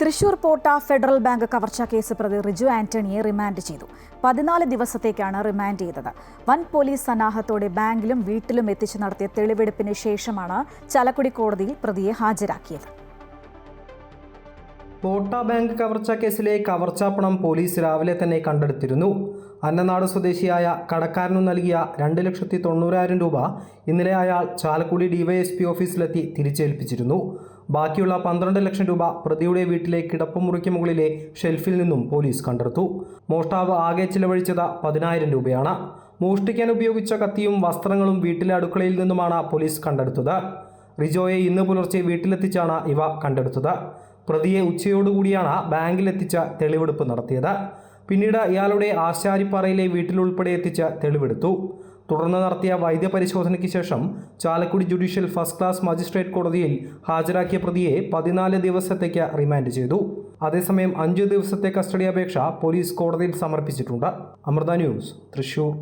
Thrissur Potta federal bank case case പ്രതി Riju ആന്റണിയെ remand ചെയ്തു. പതിനാല് ദിവസത്തേക്കാണ് റിമാൻഡ് ചെയ്തത്. വൻ പോലീസ് സന്നാഹത്തോടെ ബാങ്കിലും വീട്ടിലും എത്തിച്ചു നടത്തിയ തെളിവെടുപ്പിന് ശേഷമാണ് ചാലക്കുടി കോടതിയിൽ പ്രതിയെ ഹാജരാക്കിയത്. പോട്ട ബാങ്ക് കവർച്ചാ കേസിലെ കവർച്ചാപ്പണം പോലീസ് രാവിലെ തന്നെ കണ്ടെടുത്തിരുന്നു. അന്നനാട് സ്വദേശിയായ കടക്കാരനു നൽകിയ രണ്ട് ലക്ഷത്തി തൊണ്ണൂറായിരം രൂപ ഇന്നലെ അയാൾ ചാലക്കുടി ഡിവൈഎസ്പി ഓഫീസിലെത്തി തിരിച്ചേൽപ്പിച്ചിരുന്നു. ബാക്കിയുള്ള പന്ത്രണ്ട് ലക്ഷം രൂപ പ്രതിയുടെ വീട്ടിലെ കിടപ്പുമുറിക്ക് മുകളിലെ ഷെൽഫിൽ നിന്നും പോലീസ് കണ്ടെടുത്തു. മോഷ്ടാവ് ആകെ ചിലവഴിച്ചത് പതിനായിരം രൂപയാണ്. മോഷ്ടിക്കാൻ ഉപയോഗിച്ച കത്തിയും വസ്ത്രങ്ങളും വീട്ടിലെ അടുക്കളയിൽ നിന്നുമാണ് പോലീസ് കണ്ടെടുത്തത്. റിജോയെ ഇന്ന് പുലർച്ചെ വീട്ടിലെത്തിച്ചാണ് ഇവ കണ്ടെടുത്തത്. പ്രതിയെ ഉച്ചയോടുകൂടിയാണ് ബാങ്കിലെത്തിച്ച് തെളിവെടുപ്പ് നടത്തിയത്. പിന്നീട് ഇയാളുടെ ആശാരിപ്പാറയിലെ വീട്ടിലുൾപ്പെടെ എത്തിച്ച് തെളിവെടുത്തു. തുടർന്ന് നടത്തിയ വൈദ്യപരിശോധനയ്ക്ക് ശേഷം Chalakudy judicial first class magistrate കോടതിയിൽ ഹാജരാക്കിയ പ്രതിയെ പതിനാല് ദിവസത്തേക്ക് റിമാൻഡ് ചെയ്തു. അതേസമയം അഞ്ചു ദിവസത്തെ കസ്റ്റഡി അപേക്ഷ പോലീസ് കോടതിയിൽ സമർപ്പിച്ചിട്ടുണ്ട്. അമൃത ന്യൂസ് തൃശൂർ